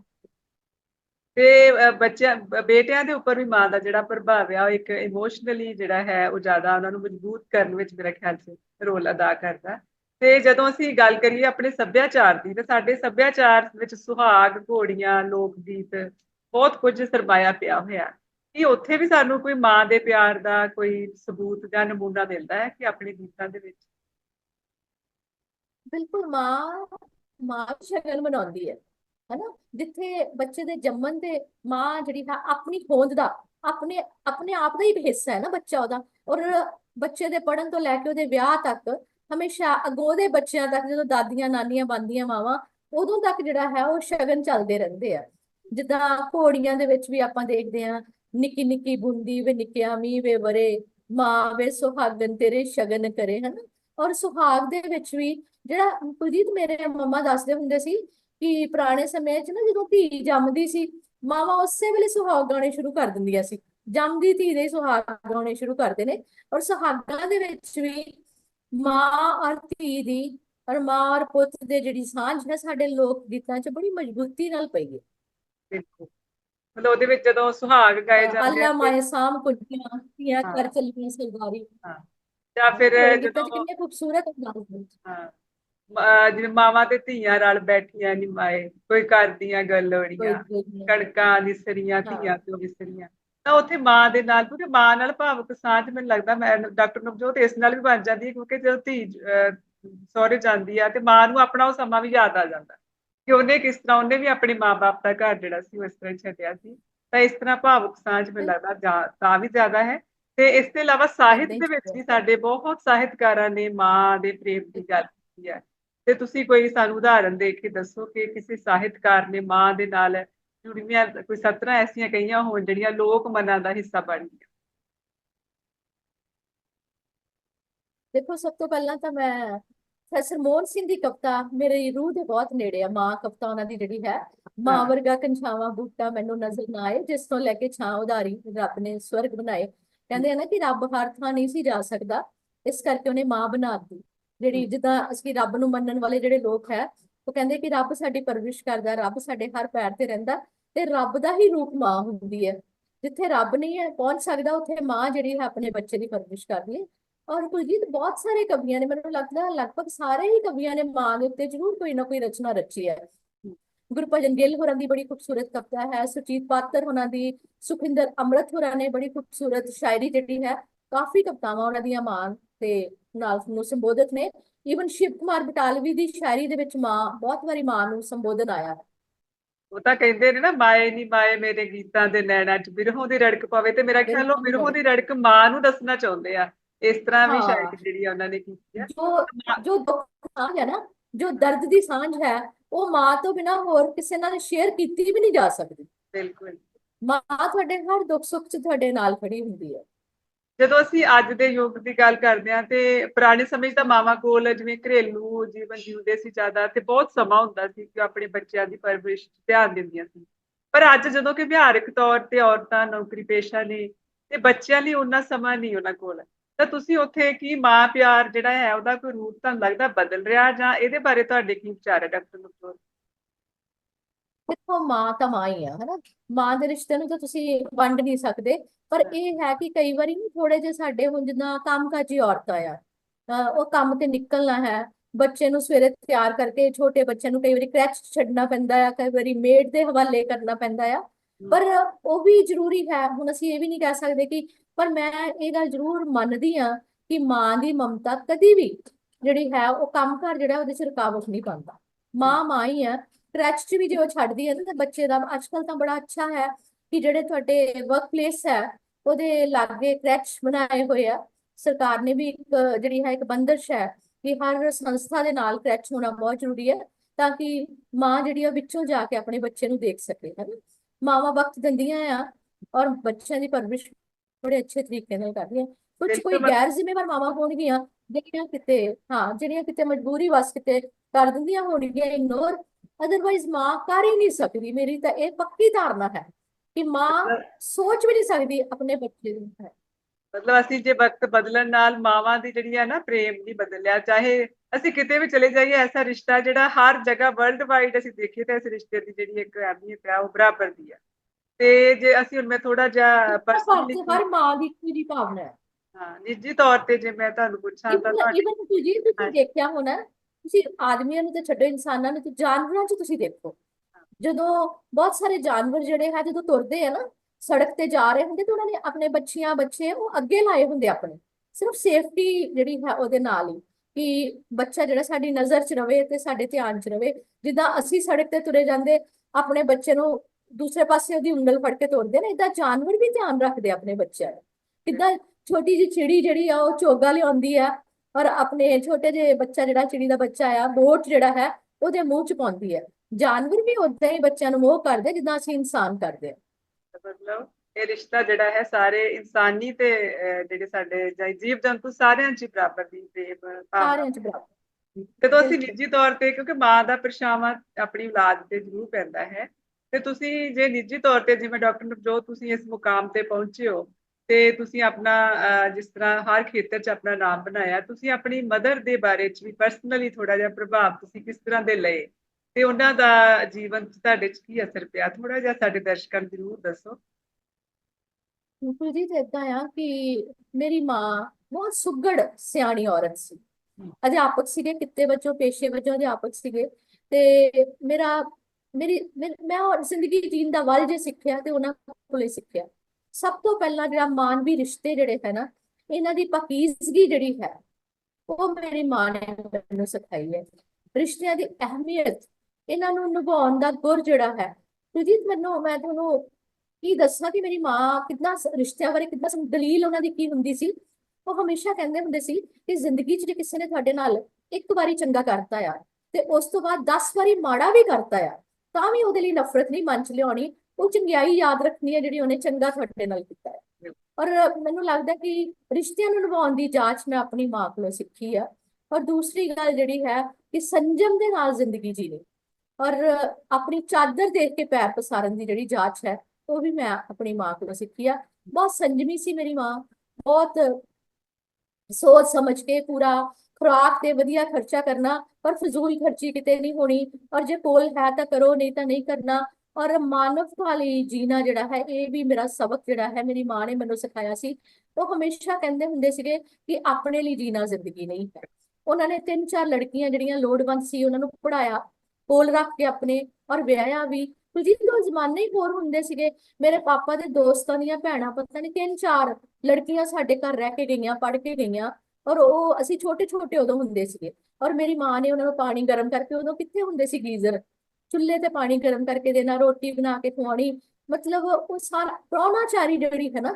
ਤੇ ਬੱਚਿਆਂ ਬੇਟਿਆਂ ਦੇ ਉੱਪਰ ਵੀ ਮਾਂ ਦਾ ਜਿਹੜਾ ਪ੍ਰਭਾਵ ਆ ਉਹ ਇੱਕ ਇਮੋਸ਼ਨਲੀ ਜਿਹੜਾ ਹੈ ਉਹ ਜ਼ਿਆਦਾ ਉਹਨਾਂ ਨੂੰ ਮਜ਼ਬੂਤ ਕਰਨ ਵਿੱਚ ਮੇਰਾ ਖਿਆਲ ਸੇ ਰੋਲ ਅਦਾ ਕਰਦਾ। ਤੇ ਜਦੋਂ ਅਸੀਂ ਗੱਲ ਕਰੀਏ ਆਪਣੇ ਸੱਭਿਆਚਾਰ ਦੀ ਤੇ ਸਾਡੇ ਸੱਭਿਆਚਾਰ ਵਿੱਚ ਸੁਹਾਗ ਘੋੜੀਆਂ ਲੋਕ ਗੀਤ ਬਹੁਤ ਕੁਝ ਸਰਮਾਇਆ ਪਿਆ ਹੋਇਆ। ਕੀ ਉੱਥੇ ਵੀ ਸਾਨੂੰ ਕੋਈ ਮਾਂ ਦੇ ਪਿਆਰ ਦਾ ਕੋਈ ਸਬੂਤ ਜਾਂ ਨਮੂਨਾ ਮਿਲਦਾ ਹੈ ਕਿ ਆਪਣੇ ਗੀਤਾਂ ਦੇ ਵਿੱਚ? ਬਿਲਕੁਲ ਮਾਂ ਮਾਂ ਵੀ ਸ਼ਗਨ ਮਨਾਉਂਦੀ ਹੈ, ਹਨਾ? ਜਿੱਥੇ ਬੱਚੇ ਦੇ ਜੰਮਣ ਤੇ ਮਾਂ ਜਿਹੜੀ ਹੈ ਆਪਣੀ ਹੋਂਦ ਦਾ, ਆਪਣੇ ਆਪਣੇ ਆਪ ਦਾ ਹੀ ਇੱਕ ਹਿੱਸਾ ਹੈ ਨਾ ਬੱਚਾ ਉਹਦਾ। ਔਰ ਬੱਚੇ ਦੇ ਪੜਨ ਤੋਂ ਲੈ ਕੇ ਉਹਦੇ ਵਿਆਹ ਤੱਕ ਹਮੇਸ਼ਾ ਅਗੋਂ ਦੇ ਬੱਚਿਆਂ ਤੱਕ ਜਦੋਂ ਦਾਦੀਆਂ, ਨਾਨੀਆਂ ਬਣਦੀਆਂ ਮਾਵਾਂ ਉਦੋਂ ਤੱਕ ਜਿਹੜਾ ਹੈ ਉਹ ਸ਼ਗਨ ਚੱਲਦੇ ਰਹਿੰਦੇ ਆ। ਜਿੱਦਾਂ ਘੋੜੀਆਂ ਦੇ ਵਿੱਚ ਵੀ ਆਪਾਂ ਦੇਖਦੇ ਆ ਨਿੱਕੀ ਨਿੱਕੀ ਬੁੰਦੀ ਵੇ ਨਿੱਕਿਆ ਮੀਂਹ ਵੇ ਵਰੇ, ਮਾਂ ਵੇ ਸੁਹਾਗਨ ਤੇਰੇ ਸ਼ਗਨ ਕਰੇ, ਹਨਾ? ਔਰ ਸੁਹਾਗ ਦੇ ਵਿੱਚ ਵੀ ਜਿਹੜਾ ਕੁਲਜੀਤ ਮੇਰੇ ਮੰਮਾ ਦੱਸਦੇ ਹੁੰਦੇ ਸੀ ਕਿ ਪੁਰਾਣੇ ਸਮੇਂ 'ਚ ਨਾ ਜਦੋਂ ਧੀ ਜੰਮਦੀ ਸੀ ਮਾਵਾਂ ਉਸੇ ਵੇਲੇ ਸੁਹਾਗ ਗਾਉਣੇ ਸ਼ੁਰੂ ਕਰ ਦਿੰਦੀਆਂ ਸੀ। ਜੰਮਦੀ ਧੀ ਦੇ ਹੀ ਸੁਹਾਗ ਗਾਉਣੇ ਸ਼ੁਰੂ ਕਰਦੇ ਨੇ ਔਰ ਸੁਹਾਗਾਂ ਦੇ ਵਿੱਚ ਵੀ ਮਾਂ ਔਰ ਧੀ ਦੀ ਔਰ ਮਾਂ ਔਰ ਪੁੱਤ ਦੇ ਜਿਹੜੀ ਸਾਂਝ ਹੈ ਸਾਡੇ ਲੋਕ ਗੀਤਾਂ 'ਚ ਬੜੀ ਮਜ਼ਬੂਤੀ ਨਾਲ ਪਈ ਹੈ। ਬਿਲਕੁਲ। ਮਤਲਬ ਉਹਦੇ ਵਿੱਚ ਜਦੋਂ ਸੁਹਾਗ ਗਾਏ ਜਾਂਦੇ ਅੱਲਾ ਆ ਮਾਏ ਸਾਮ ਕੁੰਡੀਆਂ ਧੀਆਂ ਹਾਂ। ਕਰ ਚੱਲੀਆਂ ਸਰਦਾਰੀ। ਜਾਂ ਫਿਰ ਜਦੋਂ ਕਿੰਨੇ ਖੂਬਸੂਰਤ ਅੰਦਾਜ਼ ਵਿੱਚ ਹਾਂ ਮਾ- ਜਿਵੇਂ ਮਾਵਾਂ ਤੇ ਧੀਆਂ ਰਲ ਬੈਠੀਆਂ ਨਿਮਾਏ ਕੋਈ ਕਰਦੀਆਂ ਗੱਲੋੜੀਆਂ ਨਿਸਰੀਆਂ ਹਾਂ। ਧੀਆਂ ਤੋਂ ਵਿਸਰੀਆਂ ਤਾਂ ਉੱਥੇ ਮਾਂ ਦੇ ਨਾਲ ਕਿਉਂਕਿ ਮਾਂ ਨਾਲ ਭਾਵੁਕ ਸਾਂਝ ਮੈਨੂੰ ਲੱਗਦਾ ਮੈਂ ਡਾਕਟਰ ਨਵਜੋਤ ਇਸ ਨਾਲ ਵੀ ਬਣ ਜਾਂਦੀ ਹੈ ਕਿਉਂਕਿ ਜਦੋਂ ਧੀ ਸਹੁਰੇ ਜਾਂਦੀ ਆ ਤੇ ਮਾਂ ਨੂੰ ਆਪਣਾ ਉਹ ਸਮਾਂ ਵੀ ਯਾਦ ਆ ਜਾਂਦਾ। ਕਿ ਉਹਨੇ ਕਿਸ ਤਰ੍ਹਾਂ ਉਹਨੇ ਵੀ ਆਪਣੇ ਮਾਪੇ ਦਾ ਘਰ ਜਿਹੜਾ ਸੀ ਉਹ ਇਸ ਤਰ੍ਹਾਂ ਛੱਡਿਆ ਸੀ। ਤਾਂ ਇਸ ਤਰ੍ਹਾਂ ਭਾਵੁਕ ਸਾਂਝ ਮੈਨੂੰ ਲੱਗਦਾ ਤਾਂ ਵੀ ਜ਼ਿਆਦਾ ਹੈ। ਤੇ ਇਸ ਤੋਂ ਇਲਾਵਾ ਸਾਹਿਤ ਦੇ ਵਿੱਚ ਵੀ। ਸਾਡੇ ਬਹੁਤ ਸਾਹਿਤਕਾਰਾਂ ਨੇ ਮਾਂ ਦੇ ਪ੍ਰੇਮ ਦੀ ਗੱਲ ਕੀਤੀ ਹੈ ਤੇ ਤੁਸੀਂ ਕੋਈ ਸਾਨੂੰ ਉਦਾਹਰਨ ਦੇ ਕੇ ਦੱਸੋ ਕਿ ਕਿਸੇ ਸਾਹਿਤਕਾਰ ਨੇ ਮਾਂ ਦੇ ਨਾਲ ਜੁੜੀਆਂ ਕੋਈ ਸਤਰਾਂ ਐਸੀਆਂ ਕਈਆਂ ਹੋਣ ਜਿਹੜੀਆਂ ਲੋਕ ਮਨਾਂ ਦਾ ਹਿੱਸਾ ਬਣ ਗਈਆਂ ਦੇਖੋ ਸਭ ਤੋਂ ਪਹਿਲਾਂ ਤਾਂ ਮੈਂ ਪ੍ਰੋਫੈਸਰ ਮੋਹਨ ਸਿੰਘ ਦੀ ਕਵਿਤਾ ਮੇਰੇ ਰੂਹ ਦੇ ਬਹੁਤ ਨੇੜੇ ਆ ਮਾਂ ਕਵਿਤਾ ਉਹਨਾਂ ਦੀ ਜਿਹੜੀ ਹੈ ਮਾਂ। ਵਰਗਾ ਕੰਛਾਵਾਂ ਬੂਟਾ ਮੈਨੂੰ ਨਜ਼ਰ ਨਾ ਆਏ ਜਿਸ ਤੋਂ ਲੈ ਕੇ ਛਾਂ ਉਧਾਰੀ ਰੱਬ ਨੇ ਸਵਰਗ ਬਣਾਏ ਕਹਿੰਦੇ ਆ ਨਾ ਕਿ ਰੱਬ ਹਰ ਥਾਂ ਨਹੀਂ ਸੀ ਜਾ ਸਕਦਾ ਇਸ ਕਰਕੇ ਉਹਨੇ ਮਾਂ ਬਣਾ ਦਿੱਤੀ। ਜਿਹੜੀ ਜਿੱਦਾਂ ਅਸੀਂ ਰੱਬ ਨੂੰ ਮੰਨਣ ਵਾਲੇ ਜਿਹੜੇ ਲੋਕ ਹੈ ਉਹ ਕਹਿੰਦੇ ਕਿ ਰੱਬ ਸਾਡੀ ਪਰਵਰਿਸ਼ ਕਰਦਾ ਰੱਬ ਸਾਡੇ ਹਰ ਪੈਰ ਤੇ ਰਹਿੰਦਾ ਤੇ ਰੱਬ ਦਾ ਹੀ ਰੂਪ ਮਾਂ ਹੁੰਦੀ ਹੈ। ਜਿੱਥੇ ਰੱਬ ਨਹੀਂ ਹੈ ਪਹੁੰਚ ਸਕਦਾ? ਉੱਥੇ ਮਾਂ ਜਿਹੜੀ ਹੈ ਆਪਣੇ ਬੱਚੇ ਦੀ ਪਰਵਰਿਸ਼ ਕਰਦੀ ਹੈ। ਔਰ ਕੁਲਜੀਤ ਬਹੁਤ ਸਾਰੇ ਕਵੀਆਂ ਨੇ ਮੈਨੂੰ ਲੱਗਦਾ ਲਗਭਗ ਸਾਰੇ ਹੀ ਕਵੀਆਂ ਨੇ ਮਾਂ ਦੇ ਉੱਤੇ ਜ਼ਰੂਰ ਕੋਈ ਨਾ ਕੋਈ ਰਚਨਾ ਰਚੀ ਹੈ। ਗੁਰਭਜਨ ਗਿੱਲ ਹੋਰਾਂ ਦੀ ਬੜੀ ਖੂਬਸੂਰਤ ਕਵਿਤਾ ਹੈ ਸੁਰਜੀਤ ਪਾਤਰ ਹੋਰਾਂ ਦੀ ਸੁਖਿੰਦਰ ਅੰਮ੍ਰਿਤ ਹੋਰਾਂ ਨੇ ਬੜੀ ਖੂਬਸੂਰਤ ਸ਼ਾਇਰੀ ਜਿਹੜੀ ਹੈ ਕਾਫੀ ਕਵਿਤਾਵਾਂ ਉਹਨਾਂ ਦੀਆਂ ਮਾਂ ਤੇ ਨਾਲ ਨੂੰ ਸੰਬੋਧਿਤ ਨੇ। ਈਵਨ ਸ਼ਿਵ ਕੁਮਾਰ ਬਟਾਲਵੀ ਦੀ ਸ਼ਾਇਰੀ ਦੇ ਵਿੱਚ ਮਾਂ ਬਹੁਤ ਵਾਰੀ ਮਾਂ ਨੂੰ ਸੰਬੋਧਨ ਆਇਆ। ਹੈ ਉਹ ਤਾਂ ਕਹਿੰਦੇ ਨੇ ਨਾ ਮਾਏ ਨੀ ਮਾਏ ਮੇਰੇ ਗੀਤਾਂ ਦੇ ਨੈਣਾਂ 'ਚ ਬਿਰਹੋਂ ਦੀ ਰੜਕ ਪਵੇ ਤੇ ਮੇਰਾ ਖਿਆਲ ਉਹ ਬਿਰਹੋਂ ਦੀ ਰੜਕ ਮਾਂ ਨੂੰ ਦੱਸਣਾ ਚਾਹੁੰਦੇ ਆ। ਇਸ ਤਰ੍ਹਾਂ ਵੀ। ਸ਼ਾਇਦ ਜਿਹੜੀ ਆ ਉਹਨਾਂ ਨੇ ਕੀਤੀ ਹੈ ਜੋ ਜੋ ਦੁੱਖ ਸਾਂਝ ਹੈ ਨਾ ਜੋ ਦਰਦ ਦੀ ਸਾਂਝ ਹੈ ਉਹ ਮਾਂ ਤੋਂ ਬਿਨਾ ਹੋਰ ਕਿਸੇ ਨਾਲ ਸ਼ੇਅਰ ਕੀਤੀ ਵੀ ਨਹੀਂ ਜਾ ਸਕਦੀ। ਬਿਲਕੁਲ। ਮਾਂ ਤੁਹਾਡੇ ਹਰ ਦੁੱਖ ਸੁੱਖ 'ਚ ਤੁਹਾਡੇ ਨਾਲ ਖੜੀ ਹੁੰਦੀ ਹੈ। ਜਦੋਂ ਅਸੀਂ ਅੱਜ ਦੇ ਯੁੱਗ ਦੀ ਗੱਲ ਕਰਦੇ ਹਾਂ ਤੇ ਪੁਰਾਣੇ ਸਮੇਂ ਤਾਂ ਮਾਵਾਂ ਕੋਲ ਜਿਵੇਂ ਘਰੇਲੂ ਜੀਵਨ ਜਿਉਂਦੇ ਸੀ ਜ਼ਿਆਦਾ ਤੇ ਬਹੁਤ ਸਮਾਂ ਹੁੰਦਾ ਸੀ ਕਿ ਆਪਣੇ ਬੱਚਿਆਂ ਦੀ ਪਰਵਰਿਸ਼ ਧਿਆਨ ਦਿੰਦੀਆਂ ਸੀ। ਪਰ ਅੱਜ ਜਦੋਂ ਕਿ ਵਿਹਾਰਕ ਤੌਰ ਤੇ ਔਰਤਾਂ ਨੌਕਰੀ ਪੇਸ਼ਾ ਨੇ ਤੇ ਬੱਚਿਆਂ ਲਈ ਉਹਨਾਂ ਸਮਾਂ ਨਹੀਂ ਉਹਨਾਂ ਕੋਲ। ਤਾਂ ਤੁਸੀਂ ਉੱਥੇ ਕੀ ਮਾਂ ਪਿਆਰ ਜਿਹੜਾ ਹੈ, ਉਹਦਾ ਕੋਈ ਰੂਪ ਤੁਹਾਨੂੰ ਲੱਗਦਾ ਬਦਲ ਰਿਹਾ ਜਾਂ ਇਹਦੇ ਬਾਰੇ ਤੁਹਾਡੇ ਕੀ ਵਿਚਾਰ ਹੈ, ਡਾਕਟਰ ਨਵਜੋਤ? ਦੇਖੋ, ਮਾਂ ਤਾਂ ਮਾਂ ਹੀ ਆ, ਹਨਾ? ਮਾਂ ਦੇ ਰਿਸ਼ਤੇ ਨੂੰ ਤਾਂ ਤੁਸੀਂ ਵੰਡ ਨਹੀਂ ਸਕਦੇ, ਪਰ ਇਹ ਹੈ ਕਿ ਕਈ ਵਾਰੀ ਨਾ ਥੋੜੇ ਜਿਹੇ ਸਾਡੇ ਹੁਣ ਜਿੱਦਾਂ ਕੰਮਕਾਜੀ ਔਰਤਾਂ ਆ ਉਹ ਕੰਮ ਤੇ ਨਿਕਲਣਾ ਹੈ, ਬੱਚੇ ਨੂੰ ਸਵੇਰੇ ਤਿਆਰ ਕਰਕੇ ਛੋਟੇ ਬੱਚੇ ਨੂੰ ਕਈ ਵਾਰੀ ਕ੍ਰੈਚ ਛੱਡਣਾ ਪੈਂਦਾ ਆ, ਕਈ ਵਾਰੀ ਮੇਡ ਦੇ ਹਵਾਲੇ ਕਰਨਾ ਪੈਂਦਾ ਆ, ਪਰ ਉਹ ਵੀ ਜ਼ਰੂਰੀ ਹੈ, ਹੁਣ ਅਸੀਂ ਇਹ ਵੀ ਨਹੀਂ ਕਹਿ ਸਕਦੇ ਕਿ ਪਰ ਮੈਂ ਇਹ ਗੱਲ ਜ਼ਰੂਰ ਮੰਨਦੀ ਆ ਕਿ ਮਾਂ ਦੀ ਮਮਤਾ ਕਦੀ ਵੀ ਜਿਹੜੀ ਹੈ ਉਹ ਕੰਮਕਾਰ ਜਿਹੜਾ ਉਹਦੇ ਚ ਰੁਕਾਵਟ ਨਹੀਂ ਪਾਉਂਦਾ। ਮਾਂ ਮਾਂ ਹੀ ਆ ਕ੍ਰੈਚ ਚ ਵੀ ਜੇ ਉਹ ਛੱਡਦੀ ਹੈ ਨਾ ਬੱਚੇ ਦਾ ਅੱਜ ਤਾਂ ਬੜਾ ਅੱਛਾ ਹੈ ਕਿ ਜਿਹੜੇ ਤੁਹਾਡੇ ਵਰਕ ਪਲੇਸ ਹੈ ਉਹਦੇ ਲਾਗੇ ਕ੍ਰੈਚ ਬਣਾਏ ਹੋਏ ਆ। ਸਰਕਾਰ ਨੇ ਵੀ ਇੱਕ ਜਿਹੜੀ ਹੈ ਇੱਕ ਬੰਦਸ਼ ਹੈ ਕਿ ਹਰ ਸੰਸਥਾ ਦੇ ਨਾਲ ਕ੍ਰੈਚ ਹੋਣਾ ਬਹੁਤ ਜ਼ਰੂਰੀ ਹੈ ਤਾਂ ਕਿ ਮਾਂ ਜਿਹੜੀ ਆ ਵਿੱਚੋਂ ਜਾ ਕੇ ਆਪਣੇ ਬੱਚੇ ਨੂੰ ਦੇਖ ਸਕੇ, ਹੈ ਨਾ। ਮਾਵਾਂ ਵਕਤ ਦਿੰਦੀਆਂ ਆ ਔਰ ਬੱਚਿਆਂ ਦੀ ਪਰਵਰਿਸ਼ ਬੜੇ ਅੱਛੇ ਤਰੀਕੇ ਨਾਲ ਕਰਦੀਆਂ ਕੁਝ ਕੋਈ। ਗੈਰ ਜ਼ਿੰਮੇਵਾਰ ਮਾਵਾਂ ਹੋਣਗੀਆਂ ਜਿਹੜੀਆਂ ਕਿਤੇ ਹਾਂ ਜਿਹੜੀਆਂ ਕਿਤੇ ਮਜਬੂਰੀ ਵਸ ਕਿਤੇ ਕਰ ਦਿੰਦੀਆਂ ਹੋਣਗੀਆਂ ਇਗਨੋਰ ਅਦਰਵਾਈਜ਼ ਮਾਂ ਕਰ ਹੀ ਨਹੀਂ ਸਕਦੀ। ਮੇਰੀ ਤਾਂ ਇਹ ਪੱਕੀ ਧਾਰਨਾ ਹੈ ਕਿ ਮਾਂ ਸੋਚ ਵੀ ਨਹੀਂ ਸਕਦੀ ਆਪਣੇ ਬੱਚੇ ਦੀ ਹੈ। ਮਤਲਬ ਅਸੀਂ ਜੇ ਵਕਤ ਬਦਲਣ ਨਾਲ ਮਾਵਾਂ ਦੀ ਜਿਹੜੀ ਹੈ ਨਾ ਪ੍ਰੇਮ ਨਹੀਂ ਬਦਲਿਆ ਚਾਹੇ ਅਸੀਂ ਕਿਤੇ ਵੀ ਚਲੇ ਜਾਈਏ ਐਸਾ ਰਿਸ਼ਤਾ ਜਿਹੜਾ ਹਰ ਜਗ੍ਹਾ ਵਰਲਡ ਵਾਈਡ ਅਸੀਂ ਦੇਖੀਏ ਤਾਂ ਇਸ ਰਿਸ਼ਤੇ ਦੀ ਜਿਹੜੀ ਇੱਕ ਅਹਿਮੀਅਤ ਹੈ ਉਹ ਬਰਾਬਰ ਦੀ ਹੈ ਤੇ ਜੇ ਅਸੀਂ ਹੁਣ ਮੈਂ ਥੋੜਾ ਜਿਹਾ ਪਰਸਨਲੀ ਹਰ ਮਾਂ ਦੀ ਇੱਕੋ ਜਿਹੀ ਭਾਵਨਾ ਹੈ। ਹਾਂ ਨਿੱਜੀ ਤੌਰ ਤੇ ਜੇ ਮੈਂ ਤੁਹਾਨੂੰ ਪੁੱਛਾਂ ਤਾਂ ਤੁਹਾਡੀ ਇਵਨ ਤੁਸੀਂ ਤੁਸੀਂ। ਦੇਖਿਆ ਹੋਣਾ ਤੁਸੀਂ ਆਦਮੀਆਂ ਨੂੰ ਤੇ ਛੱਡੋ ਇਨਸਾਨਾਂ ਨੂੰ ਤੇ ਜਾਨਵਰਾਂ 'ਚ ਤੁਸੀਂ ਦੇਖੋ। ਜਦੋਂ ਬਹੁਤ ਸਾਰੇ ਜਾਨਵਰ ਜਿਹੜੇ ਹੈ ਜਦੋਂ ਤੁਰਦੇ ਆ ਨਾ ਸੜਕ ਤੇ ਜਾ ਰਹੇ ਹੁੰਦੇ ਤੇ ਉਹਨਾਂ ਨੇ ਆਪਣੇ ਬੱਚੀਆਂ ਬੱਚੇ ਉਹ ਅੱਗੇ ਲਾਏ ਹੁੰਦੇ ਆਪਣੇ। ਸਿਰਫ ਸੇਫਟੀ ਜਿਹੜੀ ਹੈ ਉਹਦੇ ਨਾਲ ਹੀ ਕਿ ਬੱਚਾ ਜਿਹੜਾ ਸਾਡੀ ਨਜ਼ਰ 'ਚ ਰਵੇ ਤੇ ਸਾਡੇ ਧਿਆਨ 'ਚ ਰਵੇ। ਜਿੱਦਾਂ ਅਸੀਂ ਸੜਕ ਤੇ ਤੁਰੇ ਜਾਂਦੇ ਆਪਣੇ ਬੱਚੇ ਨੂੰ ਦੂਸਰੇ ਪਾਸੇ ਉਹਦੀ ਉਂਗਲ ਫੜ ਕੇ ਤੋਰਦੇ ਨੇ ਇਦਾਂ ਜਾਨਵਰ ਵੀ ਧਿਆਨ ਰੱਖਦੇ ਆਪਣੇ ਬੱਚਿਆਂ ਦਾ। ਕਿੱਦਾਂ ਛੋਟੀ ਜਿਹੀ ਚਿੜੀ ਜਿਹੜੀ ਆ ਉਹ ਚੋਗਾ ਲਿਆਉਂਦੀ ਆ ਔਰ ਆਪਣੇ ਛੋਟੇ ਜਿਹੇ ਬੱਚਾ ਜਿਹੜਾ ਚਿੜੀ ਦਾ ਬੱਚਾ ਆ ਬੋਟ ਜਿਹੜਾ ਹੈ ਉਹਦੇ ਮੂੰਹ 'ਚ ਪਾਉਂਦੀ ਹੈ ਜਾਨਵਰ ਵੀ ਉਦਾਂ ਹੀ ਬੱਚਿਆਂ ਨੂੰ ਮੋਹ ਕਰਦੇ ਜਿੱਦਾਂ ਅਸੀਂ ਇਨਸਾਨ ਕਰਦੇ ਆ। ਮਤਲਬ ਇਹ ਰਿਸ਼ਤਾ ਜਿਹੜਾ ਹੈ ਸਾਰੇ ਇਨਸਾਨੀ ਤੇ ਜਿਹੜੇ ਸਾਡੇ ਜੀਵ ਜੰਤੂ ਸਾਰਿਆਂ 'ਚ ਬਰਾਬਰ ਦੀ ਪ੍ਰੇਮ ਭਾਵਨਾ। ਸਾਰਿਆਂ 'ਚ ਬਰਾਬਰ। ਜਦੋਂ ਅਸੀਂ ਨਿੱਜੀ ਤੌਰ ਤੇ ਕਿਉਂਕਿ ਮਾਂ ਦਾ ਪਰਛਾਵਾਂ ਆਪਣੀ ਔਲਾਦ ਤੇ ਜ਼ਰੂਰ ਪੈਂਦਾ ਹੈ। ਤੇ ਤੁਸੀਂ ਜੇ ਨਿੱਜੀ ਤੌਰ ਤੇ ਜਿਵੇਂ ਡਾਕਟਰ ਨਵਜੋਤ ਤੁਸੀਂ ਇਸ ਮੁਕਾਮ ਤੇ ਪਹੁੰਚੇ ਹੋ ਤੇ ਤੁਸੀਂ ਆਪਣਾ ਜਿਸ ਤਰ੍ਹਾਂ ਹਰ ਖੇਤਰ 'ਚ ਆਪਣਾ ਨਾਮ ਬਣਾਇਆ ਤੁਸੀਂ ਆਪਣੀ ਮਦਰ ਦੇ ਬਾਰੇ 'ਚ ਵੀ ਪਰਸਨਲੀ ਥੋੜਾ ਜਿਹਾ ਪ੍ਰਭਾਵ ਤੁਸੀਂ ਕਿਸ ਤਰ੍ਹਾਂ ਦੇ ਲਏ? ਤੇ ਉਹਨਾਂ ਦਾ ਜੀਵਨ 'ਚ ਤੁਹਾਡੇ 'ਚ ਕੀ ਅਸਰ ਪਿਆ? ਥੋੜਾ ਜਿਹਾ ਸਾਡੇ ਦਰਸ਼ਕਾਂ ਨੂੰ ਜ਼ਰੂਰ ਦੱਸੋ। ਜੀ ਏਦਾਂ ਆ ਕਿ ਮੇਰੀ ਮਾਂ ਬਹੁਤ ਸੁਘੜ ਸਿਆਣੀ ਔਰਤ ਸੀ। ਅਧਿਆਪਕ ਸੀਗੇ ਕਿੱਤੇ ਵਜੋਂ ਪੇਸ਼ੇ ਵਜੋਂ ਅਧਿਆਪਕ ਸੀਗੇ। ਤੇ ਮੇਰਾ ਮੇਰੀ, ਮੈਂ ਮੈਂ ਹੋਰ ਜ਼ਿੰਦਗੀ ਜੀਣ ਦਾ ਵੱਲ ਜੇ ਸਿੱਖਿਆ ਤੇ ਉਹਨਾਂ ਕੋਲੇ ਸਿੱਖਿਆ। ਸਭ ਤੋਂ ਪਹਿਲਾਂ ਜਿਹੜਾ ਮਾਨਵੀ ਰਿਸ਼ਤੇ ਜਿਹੜੇ ਹੈ ਨਾ, ਇਹਨਾਂ ਦੀ ਪਕੀਜ਼ਗੀ ਜਿਹੜੀ ਹੈ, ਉਹ ਮੇਰੀ ਮਾਂ ਨੇ ਮੈਨੂੰ ਸਿਖਾਈ ਹੈ। ਰਿਸ਼ਤਿਆਂ ਦੀ ਅਹਿਮੀਅਤ, ਇਹਨਾਂ ਨੂੰ ਨਿਭਾਉਣ ਦਾ ਗੁਰ ਜਿਹੜਾ ਹੈ ਜੀ ਮੈਨੂੰ, ਮੈਂ ਤੁਹਾਨੂੰ ਕੀ ਦੱਸਾਂ ਕਿ ਮੇਰੀ ਮਾਂ ਕਿੰਨਾ ਰਿਸ਼ਤਿਆਂ ਬਾਰੇ ਕਿੰਨਾ ਦਲੀਲ ਉਹਨਾਂ ਦੀ ਕੀ ਹੁੰਦੀ ਸੀ? ਉਹ ਹਮੇਸ਼ਾ ਕਹਿੰਦੇ ਹੁੰਦੇ ਸੀ ਕਿ ਜ਼ਿੰਦਗੀ 'ਚ ਜੇ ਕਿਸੇ ਨੇ ਤੁਹਾਡੇ ਨਾਲ ਇੱਕ ਵਾਰੀ ਚੰਗਾ ਕਰਤਾ ਆ ਤੇ ਉਸ ਤੋਂ ਬਾਅਦ 10 ਵਾਰੀ ਮਾੜਾ ਵੀ ਕਰਤਾ ਆ ਤਾਂ ਵੀ ਉਹਦੇ ਲਈ ਨਫ਼ਰਤ ਨਹੀਂ, ਮਨ 'ਚ ਲਿਆਉਣੀ, ਉਹ ਚੰਗਿਆਈ ਯਾਦ ਰੱਖਣੀ ਹੈ ਜਿਹੜੀ ਉਹਨੇ ਚੰਗਾ ਤੁਹਾਡੇ ਨਾਲ ਕੀਤਾ ਹੈ। ਔਰ ਮੈਨੂੰ ਲੱਗਦਾ ਕਿ ਰਿਸ਼ਤਿਆਂ ਨੂੰ ਨਿਭਾਉਣ ਦੀ ਜਾਂਚ ਮੈਂ ਆਪਣੀ ਮਾਂ ਕੋਲੋਂ ਸਿੱਖੀ ਆ। ਔਰ ਦੂਸਰੀ ਗੱਲ ਜਿਹੜੀ ਹੈ ਕਿ ਸੰਜਮ ਦੇ ਨਾਲ ਜ਼ਿੰਦਗੀ ਜੀਣੀ। ਔਰ ਆਪਣੀ ਚਾਦਰ ਦੇਖ ਕੇ ਪੈਰ ਪਸਾਰਨ ਦੀ ਜਿਹੜੀ ਜਾਂਚ ਹੈ, ਉਹ ਵੀ ਮੈਂ ਆਪਣੀ ਮਾਂ ਕੋਲੋਂ ਸਿੱਖੀ ਆ। ਬਹੁਤ ਸੰਜਮੀ ਸੀ ਮੇਰੀ ਮਾਂ, ਬਹੁਤ ਸੋਚ ਸਮਝ ਕੇ ਪੂਰਾ ਖੁਰਾਕ ਤੇ ਵਧੀਆ ਖਰਚਾ ਕਰਨਾ, ਪਰ ਫਜ਼ੂਲ ਖਰਚੀ ਕਿਤੇ ਨਹੀਂ ਹੋਣੀ, ਔਰ ਜੇ ਕੋਲ ਹੈ ਤਾਂ ਕਰੋ, ਨਹੀਂ ਤਾਂ ਨਹੀਂ ਕਰਨਾ, ਔਰ ਮਾਨਵਤਾ ਲਈ ਜੀਣਾ ਜਿਹੜਾ ਹੈ, ਇਹ ਵੀ ਮੇਰਾ ਸਬਕ ਜਿਹੜਾ ਹੈ, ਮੇਰੀ ਮਾਂ ਨੇ ਮੈਨੂੰ ਸਿਖਾਇਆ ਸੀ। ਉਹ ਹਮੇਸ਼ਾ ਕਹਿੰਦੇ ਹੁੰਦੇ ਸੀਗੇ ਕਿ ਆਪਣੇ ਲਈ ਜੀਣਾ ਜ਼ਿੰਦਗੀ ਨਹੀਂ ਹੈ। ਉਹਨਾਂ ਨੇ ਤਿੰਨ ਚਾਰ ਲੜਕੀਆਂ ਜਿਹੜੀਆਂ ਲੋੜਵੰਦ ਸੀ, ਉਹਨਾਂ ਨੂੰ ਪੜਾਇਆ ਕੋਲ ਰੱਖ ਕੇ ਆਪਣੇ, ਔਰ ਵਿਆਹਿਆ ਵੀ ਕੁਲਜੀਤ ਉਹ ਜ਼ਮਾਨੇ ਹੀ ਹੋਰ ਹੁੰਦੇ ਸੀਗੇ। ਮੇਰੇ ਪਾਪਾ ਦੇ ਦੋਸਤਾਂ ਦੀਆਂ ਭੈਣਾਂ, ਪਤਾ ਨਹੀਂ ਤਿੰਨ ਚਾਰ ਲੜਕੀਆਂ ਸਾਡੇ ਘਰ ਰਹਿ ਕੇ ਗਈਆਂ, ਪੜ੍ਹ ਕੇ ਗਈਆਂ। ਔਰ ਉਹ, ਅਸੀਂ ਛੋਟੇ ਛੋਟੇ ਉਦੋਂ ਹੁੰਦੇ ਸੀਗੇ। ਔਰ ਮੇਰੀ ਮਾਂ ਨੇ ਉਹਨਾਂ ਨੂੰ ਪਾਣੀ ਗਰਮ ਕਰਕੇ, ਉਦੋਂ ਕਿੱਥੇ ਹੁੰਦੇ ਸੀ ਗੀਜ਼ਰ? ਚੁੱਲ੍ਹੇ ਤੇ ਪਾਣੀ ਗਰਮ ਕਰਕੇ ਦੇਣਾ ਰੋਟੀ ਬਣਾ ਕੇ ਖਵਾਉਣੀ। ਮਤਲਬ ਉਹ ਸਾਰਾ, ਪ੍ਰਾਹੁਣਾਚਾਰੀ ਜਿਹੜੀ ਹੈ ਨਾ,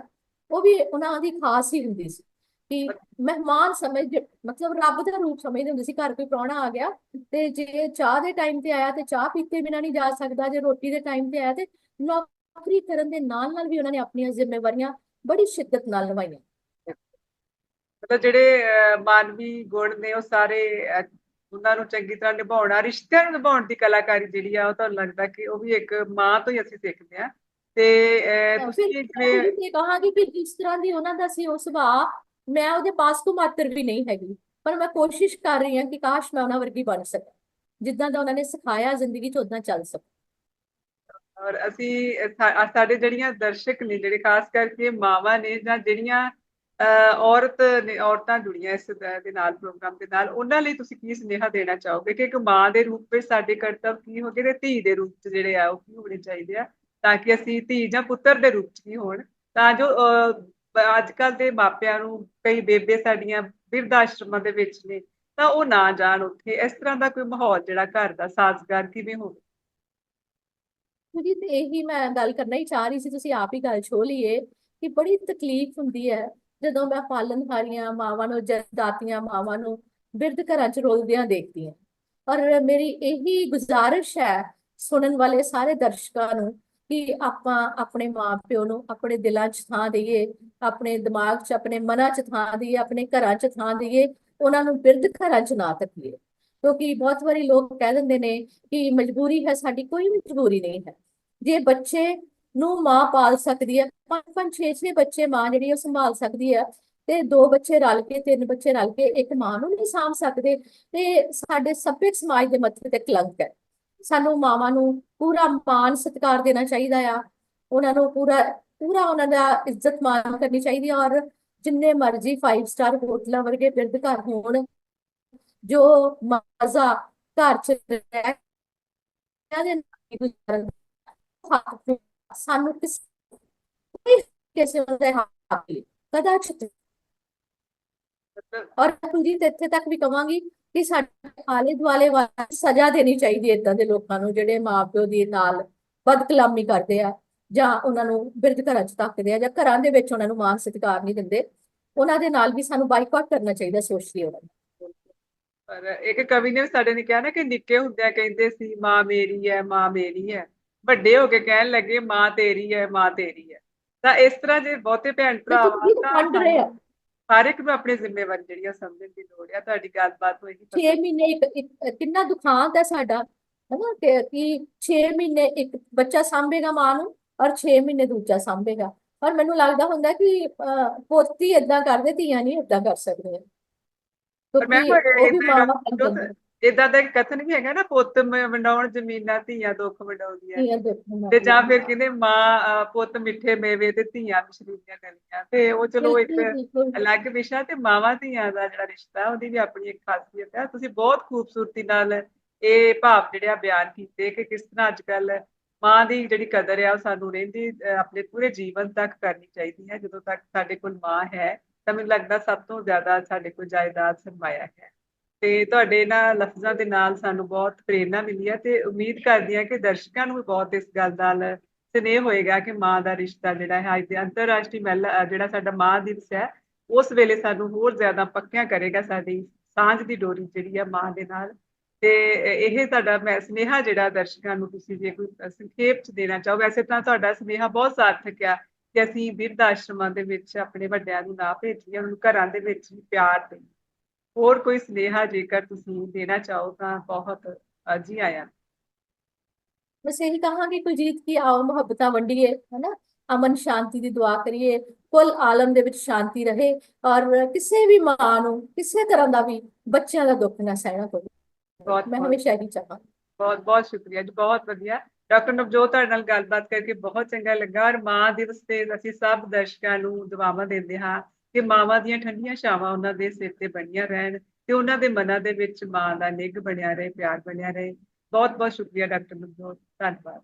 ਉਹ ਵੀ ਉਹਨਾਂ ਦੀ ਖਾਸ ਹੀ ਹੁੰਦੀ ਸੀ। ਕਿ ਮਹਿਮਾਨ ਸਮਝ ਮਤਲਬ ਰੱਬ ਦਾ ਰੂਪ ਸਮਝਦੇ ਹੁੰਦੇ ਸੀ ਘਰ ਕੋਈ ਪ੍ਰਾਹੁਣਾ ਆ ਗਿਆ ਤੇ ਜੇ ਚਾਹ ਦੇ ਟਾਈਮ ਤੇ ਆਇਆ ਤੇ ਚਾਹ ਪੀਤੇ ਬਿਨਾਂ ਨਹੀਂ ਜਾ ਸਕਦਾ ਜੇ ਰੋਟੀ ਦੇ ਟਾਈਮ ਤੇ ਆਇਆ ਤੇ ਨੌਕਰੀ ਕਰਨ ਦੇ ਨਾਲ ਨਾਲ ਵੀ ਉਹਨਾਂ ਨੇ ਆਪਣੀਆਂ ਜ਼ਿੰਮੇਵਾਰੀਆਂ ਬੜੀ ਸ਼ਿੱਦਤ ਨਾਲ ਨਿਭਾਈਆਂ। ਮਤਲਬ ਜਿਹੜੇ ਮਾਨਵੀ ਗੁਣ ਨੇ ਉਹ ਸਾਰੇ ਉਹਨਾਂ ਨੂੰ ਚੰਗੀ ਤਰ੍ਹਾਂ ਨਿਭਾਉਣਾ ਰਿਸ਼ਤਿਆਂ ਨੂੰ ਨਿਭਾਉਣ ਦੀ ਕਲਾਕਾਰੀ ਜਿਹੜੀ ਆ ਉਹ ਤੁਹਾਨੂੰ ਲੱਗਦਾ ਕਿ ਉਹ ਵੀ ਇੱਕ ਮਾਂ ਤੋਂ ਹੀ ਅਸੀਂ ਸਿੱਖਦੇ ਆ ਤੇ ਤੁਸੀਂ ਜਿਵੇਂ ਕਹਾਂਗੀ ਕਿ ਜਿਸ ਤਰ੍ਹਾਂ ਦੀ ਉਹਨਾਂ ਦਾ ਸੀ ਉਹ ਸੁਭਾਅ ਮੈਂ ਉਹਦੇ ਪਾਸ ਤੋਂ ਮਾਤਰ ਵੀ ਨਹੀਂ ਹੈਗੀ, ਪਰ ਮੈਂ ਕੋਸ਼ਿਸ਼ ਕਰ ਰਹੀ ਹਾਂ ਕਿ ਕਾਸ਼ ਮੈਂ ਉਹਨਾਂ ਵਰਗੀ ਬਣ ਸਕਾਂ, ਜਿੱਦਾਂ ਦਾ ਉਹਨਾਂ ਨੇ ਸਿਖਾਇਆ ਜ਼ਿੰਦਗੀ 'ਚ ਉਦਾਂ ਚੱਲ ਸਕਾਂ। ਔਰ ਅਸੀਂ ਸਾਡੇ ਜਿਹੜੀਆਂ ਦਰਸ਼ਕ ਨੇ, ਜਿਹੜੇ ਖਾਸ ਕਰਕੇ ਮਾਵਾਂ ਨੇ ਜਾਂ ਜਿਹੜੀਆਂ ਔਰਤ ਨੇ, ਔਰਤਾਂ ਜੁੜੀਆਂ ਇਸ ਦੇ ਨਾਲ, ਪ੍ਰੋਗਰਾਮ ਦੇ ਨਾਲ, ਉਹਨਾਂ ਲਈ ਤੁਸੀਂ ਕੀ ਸੁਨੇਹਾ ਦੇਣਾ ਚਾਹੋਗੇ ਕਿ ਇੱਕ ਮਾਂ ਦੇ ਰੂਪ ਵਿੱਚ ਸਾਡੇ ਕਰਤੱਵ ਕੀ ਹੋਗੇ ਤੇ ਧੀ ਦੇ ਰੂਪ ਚ ਜਿਹੜੇ ਆ, ਉਹ ਕੀ ਹੋਣੇ ਚਾਹੀਦੇ ਆ, ਤਾਂ ਕਿ ਅਸੀਂ ਧੀ ਜਾਂ ਪੁੱਤਰ ਦੇ ਰੂਪ ਚ ਕੀ ਹੋਣ, ਤਾਂ ਜੋ ਅੱਜ ਕੱਲ ਦੇ ਮਾਪਿਆਂ ਨੂੰ ਕਈ ਬੇਬੇ ਸਾਡੀਆਂ ਬਿਰਧ ਆਸ਼ਰਮਾਂ ਦੇ ਵਿੱਚ ਨੇ, ਤਾਂ ਉਹ ਨਾ ਜਾਣ ਉੱਥੇ। ਇਸ ਤਰ੍ਹਾਂ ਦਾ ਕੋਈ ਮਾਹੌਲ ਜਿਹੜਾ ਘਰ ਦਾ ਸਾਜ਼ਗਾਰ ਕਿਵੇਂ ਹੋਵੇ? ਜੀ ਤੇ ਇਹੀ ਮੈਂ ਗੱਲ ਕਰਨਾ ਹੀ ਚਾਹ ਰਹੀ ਸੀ, ਤੁਸੀਂ ਆਪ ਹੀ ਗੱਲ ਛੋ ਲਈਏ ਕਿ ਬੜੀ ਤਕਲੀਫ ਹੁੰਦੀ ਹੈ ਜਦੋਂ ਮੈਂ ਪਾਲਣਹਾਰੀਆਂ ਮਾਵਾਂ ਨੂੰ ਜਨਦਾਤੀਆਂ ਮਾਵਾਂ ਨੂੰ ਬਿਰਧ ਘਰਾਂ 'ਚ ਰੋਲਦਿਆਂ ਦੇਖਦੀ ਹਾਂ। ਔਰ ਮੇਰੀ ਇਹੀ ਗੁਜ਼ਾਰਿਸ਼ ਹੈ ਸੁਣਨ ਵਾਲੇ ਸਾਰੇ ਦਰਸ਼ਕਾਂ ਨੂੰ ਕਿ ਆਪਾਂ ਆਪਣੇ ਮਾਂ ਪਿਓ ਨੂੰ ਆਪਣੇ ਦਿਲਾਂ 'ਚ ਥਾਂ ਦਈਏ, ਆਪਣੇ ਦਿਮਾਗ 'ਚ, ਆਪਣੇ ਮਨਾਂ 'ਚ ਥਾਂ ਦਈਏ, ਆਪਣੇ ਘਰਾਂ 'ਚ ਥਾਂ ਦਈਏ, ਉਹਨਾਂ ਨੂੰ ਬਿਰਧ ਘਰਾਂ 'ਚ ਨਾ ਤੱਕੀਏ ਕਿਉਂਕਿ ਬਹੁਤ ਵਾਰੀ ਲੋਕ ਕਹਿ ਦਿੰਦੇ ਨੇ ਕਿ ਮਜਬੂਰੀ ਹੈ ਸਾਡੀ, ਕੋਈ ਮਜਬੂਰੀ ਨਹੀਂ ਹੈ। ਜੇ ਬੱਚੇ ਨੂੰ ਮਾਂ ਪਾਲ ਸਕਦੀ ਹੈ ਪੰਜ ਪੰਜ ਛੇ ਛੇ ਬੱਚੇ ਮਾਂ ਜਿਹੜੀ ਉਹ ਸੰਭਾਲ ਸਕਦੀ ਹੈ ਤੇ ਦੋ ਬੱਚੇ ਰਲ ਕੇ, ਤਿੰਨ ਬੱਚੇ ਰਲ ਕੇ ਇੱਕ ਮਾਂ ਨੂੰ ਨਹੀਂ ਸਾਂਭ ਸਕਦੇ, ਤੇ ਸਾਡੇ ਸਭਿਅਕ ਸਮਾਜ ਦੇ ਮੱਥੇ ਤੇ ਕਲੰਕ ਹੈ। ਸਾਨੂੰ ਮਾਵਾਂ ਨੂੰ ਪੂਰਾ ਮਾਣ ਸਤਿਕਾਰ ਦੇਣਾ ਚਾਹੀਦਾ ਆ। ਉਹਨਾਂ ਨੂੰ ਪੂਰਾ ਪੂਰਾ ਉਹਨਾਂ ਦਾ ਇੱਜ਼ਤ ਮਾਣ ਕਰਨੀ ਚਾਹੀਦੀ ਹੈ ਔਰ ਜਿੰਨੇ ਮਰਜ਼ੀ 5 ਸਟਾਰ ਹੋਟਲਾਂ ਵਰਗੇ ਬਿਰਧ ਘਰ ਹੋਣ, ਜੋ ਮਜ਼ਾ ਘਰ ਚ ਰਹਿ ਦੇ ਨਾਲ ਗੁਜ਼ਾਰਨ ਸਾਨੂੰ ਕਿਸ ਕਿਸੇ ਦੇ ਹੱਕ ਕਦਾਚਿਤ ਔਰ ਕੁਲਜੀਤ ਇੱਥੇ ਤੱਕ ਵੀ ਕਵਾਂਗੀ ਕਿ ਸਾਡੇ ਆਲੇ ਦੁਆਲੇ ਵਾਲਿਆਂ ਨੂੰ ਸਜ਼ਾ ਦੇਣੀ ਚਾਹੀਦੀ ਹੈ ਇਦਾਂ ਦੇ ਲੋਕਾਂ ਨੂੰ ਜਿਹੜੇ ਮਾਪਿਓ ਦੀ ਨਾਲ ਬਦਕਲਾਮੀ ਕਰਦੇ ਆ ਜਾਂ ਉਹਨਾਂ ਨੂੰ ਬਿਰਧ ਘਰਾਂ 'ਚ ਧੱਕਦੇ ਆ ਜਾਂ ਘਰਾਂ ਦੇ ਵਿੱਚ ਉਹਨਾਂ ਨੂੰ ਮਾਨ ਸਤਿਕਾਰ ਨਹੀਂ ਦਿੰਦੇ। ਉਹਨਾਂ ਦੇ ਨਾਲ ਵੀ ਸਾਨੂੰ ਬਾਈਕਾਟ ਕਰਨਾ ਚਾਹੀਦਾ ਸੋਸ਼ਲੀ ਉਹਨਾਂ ਪਰ ਇੱਕ ਕਵੀ ਨੇ ਸਾਡੇ ਨੇ ਕਿਹਾ ਨਾ ਕਿ ਨਿੱਕੇ ਹੁੰਦਿਆਂ ਕਹਿੰਦੇ ਸੀ ਮਾਂ ਮੇਰੀ ਹੈ ਮਾਂ ਮੇਰੀ ਹੈ। ਵੱਡੇ ਹੋ ਕੇ ਕਹਿਣ ਲੱਗੇ ਮਾਂ ਤੇਰੀ ਹੈ ਮਾਂ ਤੇਰੀ ਹੈ। ਤਾਂ ਇਸ ਤਰ੍ਹਾਂ ਜੇ ਬਹੁਤੇ ਭੈਣ ਭਰਾ ਤਾਂ ਆ। ਹਰ ਇੱਕ ਨੂੰ ਆਪਣੀ ਜ਼ਿੰਮੇਵਾਰੀ ਜਿਹੜੀ ਆ ਸਮਝਣ ਦੀ ਲੋੜ ਆ ਤੁਹਾਡੀ ਗੱਲਬਾਤ ਹੋਏਗੀ 6 ਮਹੀਨੇ ਇੱਕ ਇੱਕ- ਕਿੰਨਾ ਦੁਖਾਂਤ ਹੈ ਸਾਡਾ ਹੈਨਾ ਕਿ ਕਿ 6 ਮਹੀਨੇ ਇੱਕ ਬੱਚਾ ਸਾਂਭੇਗਾ ਮਾਂ ਨੂੰ ਔਰ 6 ਮਹੀਨੇ ਦੂਜਾ ਸਾਂਭੇਗਾ। ਔਰ ਮੈਨੂੰ ਲੱਗਦਾ ਹੁੰਦਾ ਕਿ ਅਹ, ਪੋਤੀ ਏਦਾਂ ਕਰਦੇ ਧੀਆਂ ਨਹੀਂ ਏਦਾਂ ਕਰ ਸਕਦੀਆਂ। ਪਰ ਮੈਂ ਕਿਉਂਕਿ ਉਹ ਵੀ ਮਾਵਾਂ ਜਾਂਦੀਆਂ ਇਦਾਂ ਦਾ ਇੱਕ ਕਥਨ ਵੀ ਹੈਗਾ ਨਾ ਪੁੱਤ ਵੰਡਾਉਣ ਜ਼ਮੀਨਾਂ ਧੀਆਂ ਦੁੱਖ ਵੰਡਾਉਂਦੀਆਂ ਤੇ ਜਾਂ ਫਿਰ ਕਹਿੰਦੇ ਮਾਂ ਪੁੱਤ ਮਿੱਠੇ ਮੇਵੇ ਤੇ ਧੀਆਂ ਮਿਸ਼ਰੀਆਂ ਗਲੀਆਂ। ਤੇ ਉਹ ਚਲੋ ਇੱਕ ਅਲੱਗ ਵਿਸ਼ਾ ਤੇ ਮਾਵਾਂ ਧੀਆਂ ਦਾ ਜਿਹੜਾ ਰਿਸ਼ਤਾ ਉਹਦੀ ਵੀ ਆਪਣੀ ਇੱਕ ਖਾਸੀਅਤ ਹੈ ਤੁਸੀਂ ਬਹੁਤ ਖੂਬਸੂਰਤੀ ਨਾਲ ਇਹ ਭਾਵ ਜਿਹੜੇ ਆ ਬਿਆਨ ਕੀਤੇ ਕਿ ਕਿਸ ਤਰ੍ਹਾਂ ਅੱਜ ਕੱਲ ਮਾਂ ਦੀ ਜਿਹੜੀ ਕਦਰ ਆ ਉਹ ਸਾਨੂੰ ਰਹਿੰਦੀ ਆਪਣੇ ਪੂਰੇ ਜੀਵਨ ਤੱਕ ਕਰਨੀ ਚਾਹੀਦੀ ਹੈ। ਜਦੋਂ ਤੱਕ ਸਾਡੇ ਕੋਲ ਮਾਂ ਹੈ ਤਾਂ ਮੈਨੂੰ ਲੱਗਦਾ ਸਭ ਤੋਂ ਜ਼ਿਆਦਾ ਸਾਡੇ ਕੋਲ ਜਾਇਦਾਦ ਸਰਮਾਇਆ ਹੈ। ਤੇ ਤੁਹਾਡੇ ਇਹਨਾਂ ਲਫ਼ਜ਼ਾਂ ਦੇ ਨਾਲ ਸਾਨੂੰ ਬਹੁਤ ਪ੍ਰੇਰਣਾ ਮਿਲੀ ਹੈ ਤੇ ਉਮੀਦ ਕਰਦੀ ਹਾਂ ਕਿ ਦਰਸ਼ਕਾਂ ਨੂੰ ਵੀ ਬਹੁਤ ਇਸ ਗੱਲ ਨਾਲ ਸਨੇਹ ਹੋਏਗਾ ਕਿ ਮਾਂ ਦਾ ਰਿਸ਼ਤਾ ਜਿਹੜਾ ਹੈ, ਅੱਜ ਦੇ ਅੰਤਰਰਾਸ਼ਟਰੀ ਮਹਿਲਾ ਜਿਹੜਾ ਸਾਡਾ ਮਾਂ ਦਿਵਸ ਹੈ, ਉਸ ਵੇਲੇ ਸਾਨੂੰ ਹੋਰ ਜ਼ਿਆਦਾ ਪੱਕਿਆਂ ਕਰੇਗਾ ਸਾਡੀ ਸਾਂਝ ਦੀ ਡੋਰੀ ਜਿਹੜੀ ਆ ਮਾਂ ਦੇ ਨਾਲ। ਤੇ ਇਹ ਤੁਹਾਡਾ ਮੈਂ ਸੁਨੇਹਾ ਜਿਹੜਾ ਦਰਸ਼ਕਾਂ ਨੂੰ ਤੁਸੀਂ ਜੇ ਕੋਈ ਸੰਖੇਪ ਚ ਦੇਣਾ ਚਾਹੋ, ਵੈਸੇ ਤਾਂ ਤੁਹਾਡਾ ਸੁਨੇਹਾ ਬਹੁਤ ਸਾਰਥਕ ਆ ਕਿ ਅਸੀਂ ਬਿਰਧ ਆਸ਼ਰਮਾਂ ਦੇ ਵਿੱਚ ਆਪਣੇ ਵੱਡਿਆਂ ਨੂੰ ਨਾ ਭੇਜੀਏ, ਉਹਨਾਂ ਨੂੰ ਘਰਾਂ ਦੇ ਵਿੱਚ ਹੀ ਪਿਆਰ ਦੇਈਏ। ਹੋਰ ਕੋਈ ਸੁਨੇਹਾ ਜੇਕਰ ਤੁਸੀਂ ਦੇਣਾ ਚਾਹੋ ਤਾਂ ਬਹੁਤ ਜੀ ਆਇਆਂ। ਬਸ ਇਹੀ ਕਹਾਂਗੀ ਕੁਲਜੀਤ ਕੀ ਆਓ ਮੁਹੱਬਤਾਂ ਵੰਡੀਏ ਹੈਨਾ? ਅਮਨ ਸ਼ਾਂਤੀ ਦੀ ਦੁਆ ਕਰੀਏ ਕੁੱਲ ਆਲਮ ਦੇ ਵਿੱਚ ਸ਼ਾਂਤੀ ਰਹੇ ਔਰ ਕਿਸੇ ਵੀ ਮਾਂ ਨੂੰ ਕਿਸੇ ਤਰ੍ਹਾਂ ਦਾ ਵੀ ਬੱਚਿਆਂ ਦਾ ਦੁੱਖ ਨਾ ਸਹਿਣਾ ਪਵੇ। ਬਹੁਤ ਮੈਂ ਹਮੇਸ਼ਾ ਇਹੀ ਚਾਹਾਂ ਬਹੁਤ ਬਹੁਤ ਸ਼ੁਕਰੀਆ ਜੀ ਬਹੁਤ ਵਧੀਆ। ਡਾਕਟਰ ਨਵਜੋਤ ਤੁਹਾਡੇ ਨਾਲ ਗੱਲਬਾਤ ਕਰਕੇ ਬਹੁਤ ਚੰਗਾ ਲੱਗਾ ਔਰ ਮਾਂ ਦਿਵਸ ਤੇ ਅਸੀਂ ਸਭ ਦਰਸ਼ਕਾਂ ਨੂੰ ਦੁਆਵਾਂ ਦਿੰਦੇ ਹਾਂ। ਕਿ ਮਾਵਾਂ ਦੀਆਂ ਠੰਡੀਆਂ ਛਾਵਾਂ ਉਹਨਾਂ ਦੇ ਸਿਰ ਤੇ ਬਣੀਆਂ ਰਹਿਣ ਤੇ ਉਹਨਾਂ ਦੇ ਮਨਾਂ ਦੇ ਵਿੱਚ ਮਾਂ ਦਾ ਨਿੱਘ ਬਣਿਆ ਰਹੇ, ਪਿਆਰ ਬਣਿਆ ਰਹੇ। ਬਹੁਤ ਬਹੁਤ ਸ਼ੁਕਰੀਆ ਡਾਕਟਰ ਨਵਜੋਤ ਧੰਨਵਾਦ।